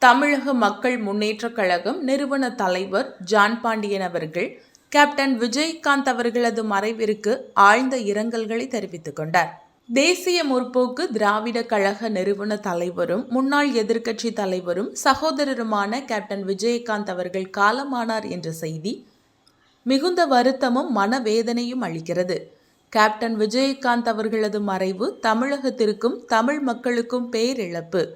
தமிழக மக்கள் முன்னேற்றக் கழகம் நிறுவன தலைவர் ஜான் பாண்டியன் அவர்கள் கேப்டன் விஜயகாந்த் அவர்களது மறைவிற்கு ஆழ்ந்த இரங்கல்களை தெரிவித்துக் கொண்டார். தேசிய முற்போக்கு திராவிட கழக நிறுவன தலைவரும் முன்னாள் எதிர்க்கட்சி தலைவரும் சகோதரருமான கேப்டன் விஜயகாந்த் அவர்கள் காலமானார் என்ற செய்தி மிகுந்த வருத்தமும் மனவேதனையும் அளிக்கிறது. கேப்டன் விஜயகாந்த் அவர்களது மறைவு தமிழகத்திற்கும் தமிழ் மக்களுக்கும் பேரிழப்பு.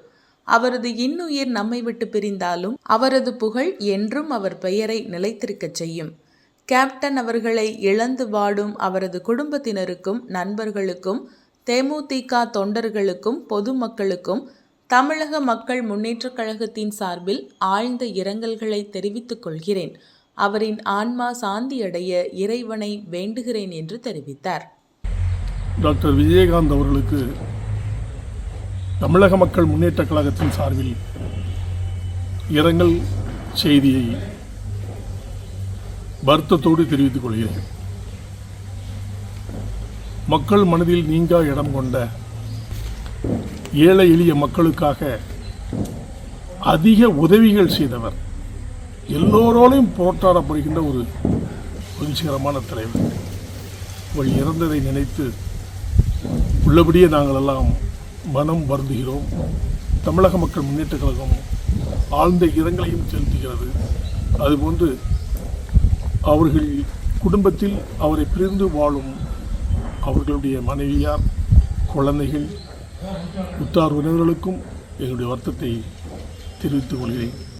அவரது இன்னுயிர் நம்மை விட்டு பிரிந்தாலும் அவரது புகழ் என்றும் அவர் பெயரை நிலைத்திருக்கச் செய்யும். கேப்டன் அவர்களை இழந்து வாடும் அவரது குடும்பத்தினருக்கும் நண்பர்களுக்கும் தேமுதிக தொண்டர்களுக்கும் பொதுமக்களுக்கும் தமிழக மக்கள் முன்னேற்றக் கழகத்தின் சார்பில் ஆழ்ந்த இரங்கல்களை தெரிவித்துக் கொள்கிறேன். அவரின் ஆன்மா சாந்தியடைய இறைவனை வேண்டுகிறேன் என்று தெரிவித்தார். டாக்டர் விஜயகாந்த் அவர்களுக்கு தமிழக மக்கள் முன்னேற்றக் கழகத்தின் சார்பில் இரங்கல் செய்தியை வருத்தத்தோடு தெரிவித்துக் கொள்கிறேன். மக்கள் மனதில் நீங்கா இடம் கொண்ட ஏழை எளிய மக்களுக்காக அதிக உதவிகள் செய்தவர் எல்லோரோடையும் போற்றாடப்படுகின்ற ஒரு மகிழ்ச்சிகரமான தலைவர். அவள் இறந்ததை நினைத்து உள்ளபடியே நாங்கள் எல்லாம் மனம் வருந்துகிறோம். தமிழக மக்கள் முன்னேற்றக் கழகம் ஆழ்ந்த இரங்கலையும் செலுத்துகிறது. அதுபோன்று அவர்கள் குடும்பத்தில் அவரை பிரிந்து வாழும் அவர்களுடைய மனைவியார் குழந்தைகள் உத்தார் உறவினர்களுக்கும் எங்களுடைய வருத்தத்தை தெரிவித்துக் கொள்கிறேன்.